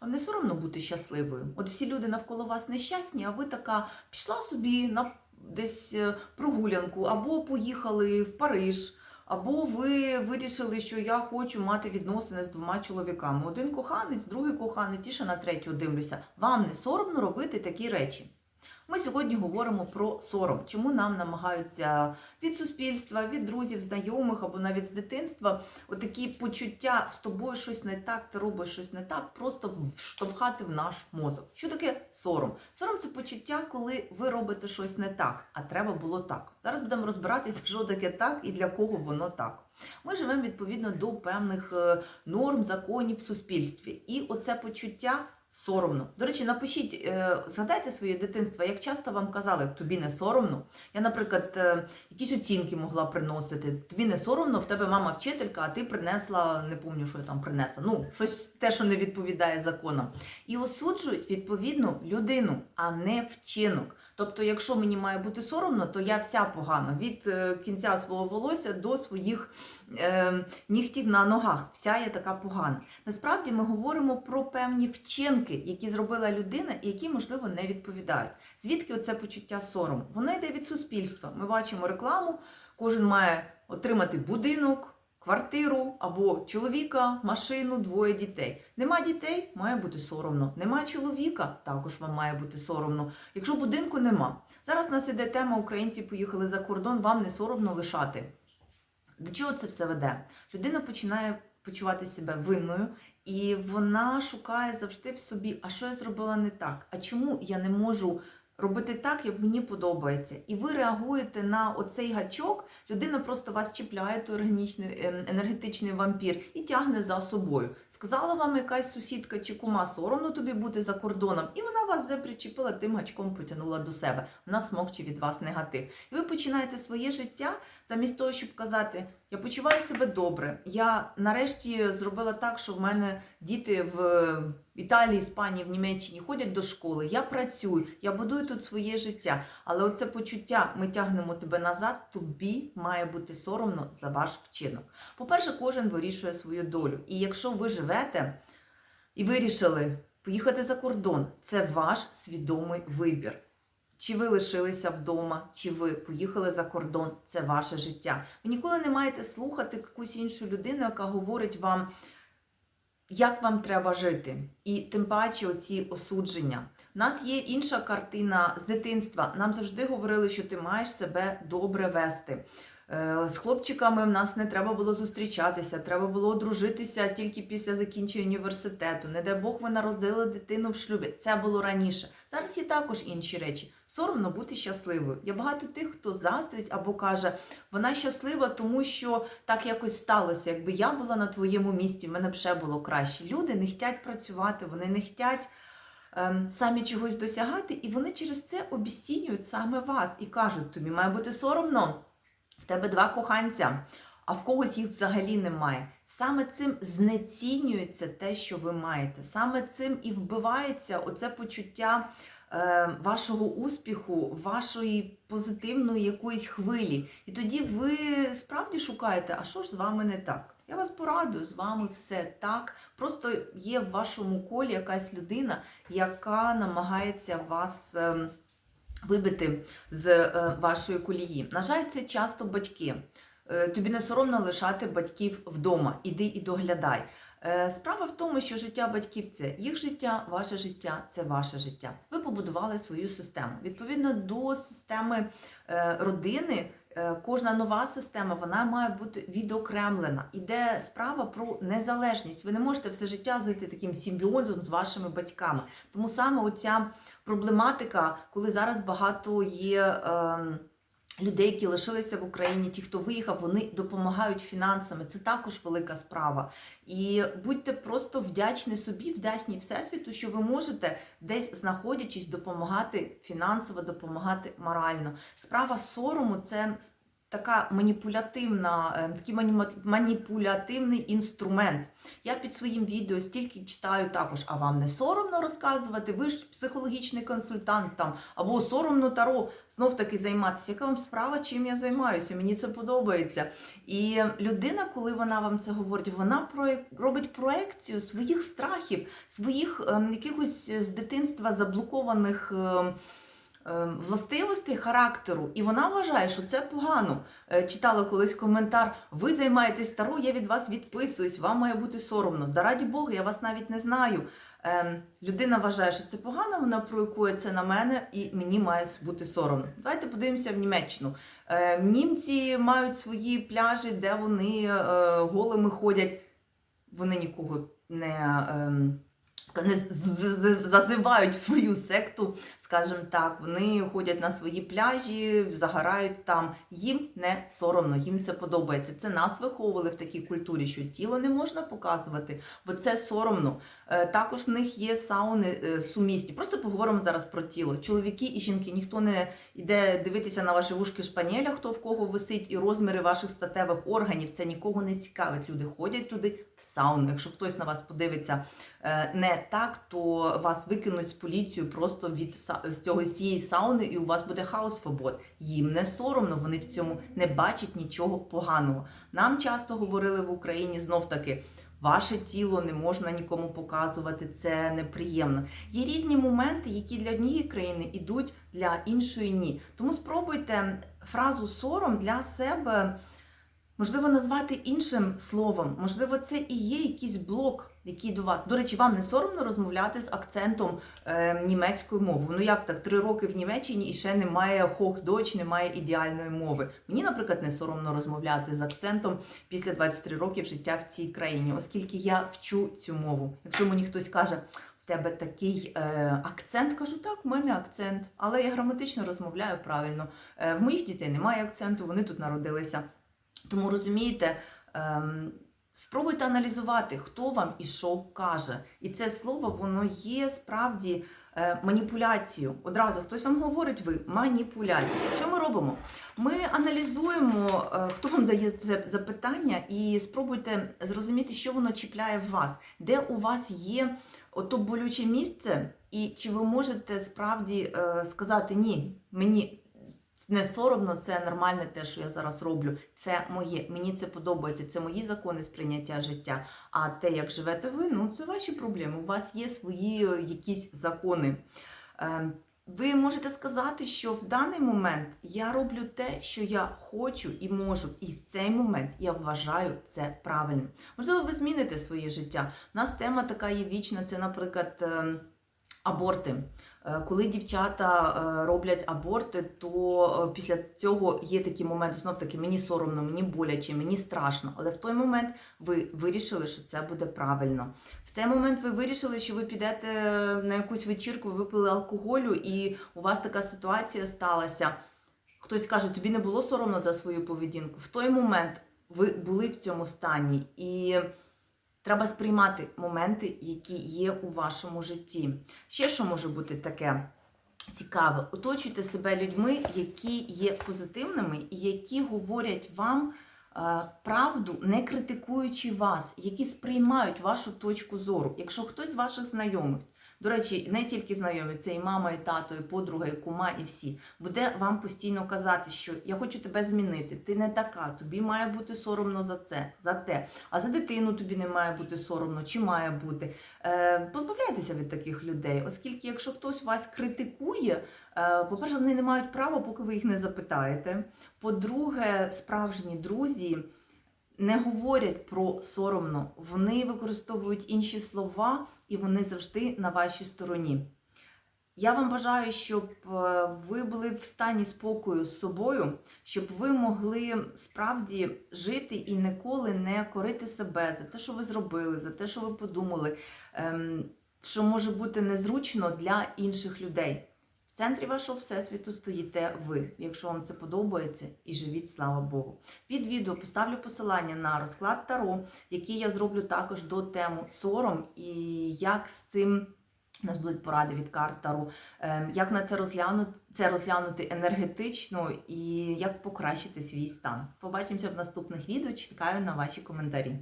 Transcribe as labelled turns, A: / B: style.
A: Вам не соромно бути щасливою? От всі люди навколо вас нещасні, а ви така пішла собі на десь е, прогулянку, або поїхали в Париж, або ви вирішили, що я хочу мати відносини з двома чоловіками. Один коханець, другий коханець, і ще на третього дивлюся. Вам не соромно робити такі речі? Ми сьогодні говоримо про сором, чому нам намагаються від суспільства, від друзів, знайомих або навіть з дитинства отакі почуття з тобою щось не так, ти робиш щось не так, просто вштовхати в наш мозок. Що таке сором? Сором це почуття, коли ви робите щось не так, а треба було так. Зараз будемо розбиратися, що таке так і для кого воно так. Ми живемо відповідно до певних е, норм, законів в суспільстві. І оце почуття соромно. До речі, напишіть, е, згадайте своє дитинство, як часто вам казали, тобі не соромно. Я, наприклад, е, якісь оцінки могла приносити. Тобі не соромно, в тебе мама вчителька, а ти принесла, не пам'ятаю, що я там принесла. Ну, щось те, що не відповідає законам. І осуджують відповідну людину, а не вчинок. Тобто, якщо мені має бути соромно, то я вся погана від е, кінця свого волосся до своїх е, нігтів на ногах. Вся я така погана. Насправді ми говоримо про певні вчинки, які зробила людина і які, можливо, не відповідають. Звідки оце почуття сорому? Воно йде від суспільства. Ми бачимо рекламу, кожен має отримати будинок. Квартиру або чоловіка, машину, двоє дітей. Нема дітей, має бути соромно. Нема чоловіка, також вам має бути соромно. Якщо будинку нема. Зараз у нас іде тема Українці поїхали за кордон, вам не соромно лишати. До чого це все веде? Людина починає почувати себе винною, і вона шукає завжди в собі, а що я зробила не так? А чому я не можу робити так, як мені подобається? І ви реагуєте на оцей гачок, людина просто вас чіпляє, той ем, енергетичний вампір, і тягне за собою. Сказала вам якась сусідка чи кума, соромно тобі бути за кордоном, і вона вас вже причепила, тим гачком потягнула до себе. Вона смокче від вас негатив. І ви починаєте своє життя замість того, щоб казати, я почуваю себе добре. Я нарешті зробила так, що в мене діти в Італії, Іспанії, в Німеччині ходять до школи. Я працюю, я будую тут своє життя. Але оце почуття, ми тягнемо тебе назад, тобі має бути соромно за ваш вчинок. По-перше, кожен вирішує свою долю. І якщо ви живете і вирішили поїхати за кордон, це ваш свідомий вибір. Чи ви лишилися вдома, чи ви поїхали за кордон, це ваше життя. Ви ніколи не маєте слухати якусь іншу людину, яка говорить вам, як вам треба жити. І тим паче оці осудження. У нас є інша картина з дитинства. Нам завжди говорили, що ти маєш себе добре вести. Е, З хлопчиками в нас не треба було зустрічатися, треба було одружитися тільки після закінчення університету. Не дай Бог, ви народили дитину в шлюбі. Це було раніше. Зараз є також інші речі. Соромно бути щасливою. Є багато тих, хто заздрить або каже, вона щаслива, тому що так якось сталося. Якби я була на твоєму місці, в мене б ще було краще. Люди не хочуть працювати, вони не хочуть ем, самі чогось досягати, і вони через це обіцінюють саме вас і кажуть, тобі має бути соромно. В тебе два коханця, а в когось їх взагалі немає. Саме цим знецінюється те, що ви маєте. Саме цим і вбивається оце почуття е, вашого успіху, вашої позитивної якоїсь хвилі. І тоді ви справді шукаєте, а що ж з вами не так? Я вас порадую, з вами все так. Просто є в вашому колі якась людина, яка намагається вас. ем, вибити з е, вашої колії. На жаль, це часто батьки. Е, Тобі не соромно лишати батьків вдома. Іди і доглядай. Е, Справа в тому, що життя батьків це їх життя, ваше життя це ваше життя. Ви побудували свою систему. Відповідно до системи родини, кожна нова система вона має бути відокремлена. Іде справа про незалежність. Ви не можете все життя жити таким симбіозом з вашими батьками. Тому саме оця проблематика, коли зараз багато є. Е, Людей, які лишилися в Україні, ті, хто виїхав, вони допомагають фінансами. Це також велика справа. І будьте просто вдячні собі, вдячні Всесвіту, що ви можете десь знаходячись, допомагати фінансово, допомагати морально. Справа сорому це така маніпулятивна, е, такий мані- маніпулятивний інструмент. Я під своїм відео стільки читаю також, а вам не соромно розказувати, ви ж психологічний консультант там, або соромно таро знов таки займатися. Яка вам справа, чим я займаюся? Мені це подобається. І людина, коли вона вам це говорить, вона робить проекцію своїх страхів, своїх ем, якихось з дитинства заблокованих. ем, Властивостей характеру, і вона вважає, що це погано. Е, Читала колись коментар: ви займаєтесь таро, я від вас відписуюсь, вам має бути соромно. Да раді Бога, я вас навіть не знаю. Ем, людина вважає, що це погано, вона проєкує це на мене, і мені має бути соромно. Давайте подивимося в Німеччину. Е, німці мають свої пляжі, де вони е, голими ходять. Вони нікого не, ем, не зазивають в свою секту, скажімо так. Вони ходять на свої пляжі, загорають там. Їм не соромно, їм це подобається. Це нас виховували в такій культурі, що тіло не можна показувати, бо це соромно. Е, Також в них є сауни е, сумісні. Просто поговоримо зараз про тіло. Чоловіки і жінки, ніхто не йде дивитися на ваші вушки шпаніеля, хто в кого висить, і розміри ваших статевих органів. Це нікого не цікавить. Люди ходять туди в сауну. Якщо хтось на вас подивиться е, не так, то вас викинуть з поліцією просто від з цього з цієї сауни, і у вас буде хаос свобод. Їм не соромно, вони в цьому не бачать нічого поганого. Нам часто говорили в Україні знов таки. Ваше тіло не можна нікому показувати, це неприємно. Є різні моменти, які для однієї країни йдуть, для іншої ні. Тому спробуйте фразу сором для себе, можливо, назвати іншим словом. Можливо, це і є якийсь блок, який до вас. До речі, вам не соромно розмовляти з акцентом е, німецькою мовою. Ну як так, три роки в Німеччині і ще немає хох-доч, немає ідеальної мови. Мені, наприклад, не соромно розмовляти з акцентом після 23 років життя в цій країні, оскільки я вчу цю мову. Якщо мені хтось каже, в тебе такий е, акцент, кажу, так, в мене акцент, але я граматично розмовляю правильно. Е, в моїх дітей немає акценту, вони тут народилися. Тому розумієте. Ем, Спробуйте аналізувати, хто вам і що каже. І це слово воно є справді е, маніпуляцією. Одразу хтось вам говорить, ви маніпуляція. Що ми робимо? Ми аналізуємо, е, хто вам дає це запитання, і спробуйте зрозуміти, що воно чіпляє в вас, де у вас є ото болюче місце, і чи ви можете справді е, сказати ні, мені. Не соромно, це нормальне те, що я зараз роблю. Це моє, мені це подобається, це мої закони сприйняття життя. А те, як живете ви, ну це ваші проблеми. У вас є свої е, якісь закони. Е, Ви можете сказати, що в даний момент я роблю те, що я хочу і можу, і в цей момент я вважаю це правильним. Можливо, ви зміните своє життя. У нас тема така є вічна, це, наприклад, ем, аборти. Е, Коли дівчата е, роблять аборти, то е, після цього є такі моменти, знов таки мені соромно, мені боляче, мені страшно. Але в той момент ви вирішили, що це буде правильно. В цей момент ви вирішили, що ви підете на якусь вечірку, випили алкоголю, і у вас така ситуація сталася. Хтось каже, тобі не було соромно за свою поведінку. В той момент ви були в цьому стані, і треба сприймати моменти, які є у вашому житті. Ще що може бути таке цікаве? Оточуйте себе людьми, які є позитивними і які говорять вам е, правду, не критикуючи вас, які сприймають вашу точку зору. Якщо хтось з ваших знайомих, до речі, не тільки знайомі, це і мама, і тато, і подруга, і кума, і всі, буде вам постійно казати, що я хочу тебе змінити, ти не така, тобі має бути соромно за це, за те. А за дитину тобі не має бути соромно, чи має бути. Е, позбавляйтеся від таких людей, оскільки якщо хтось вас критикує, е, по-перше, вони не мають права, поки ви їх не запитаєте. По-друге, справжні друзі не говорять про соромно, вони використовують інші слова і вони завжди на вашій стороні. Я вам бажаю, щоб е, ви були в стані спокою з собою, щоб ви могли справді жити і ніколи не корити себе за те, що ви зробили, за те, що ви подумали, ем, що може бути незручно для інших людей. В центрі вашого всесвіту стоїте ви, якщо вам це подобається, і живіть, слава Богу. Під відео поставлю посилання на розклад Таро, який я зроблю також до тему сором і як з цим У нас будуть поради від карт Таро, ем, як на це розглянути, це розглянути енергетично і як покращити свій стан. Побачимося в наступних відео. Чекаю на ваші коментарі.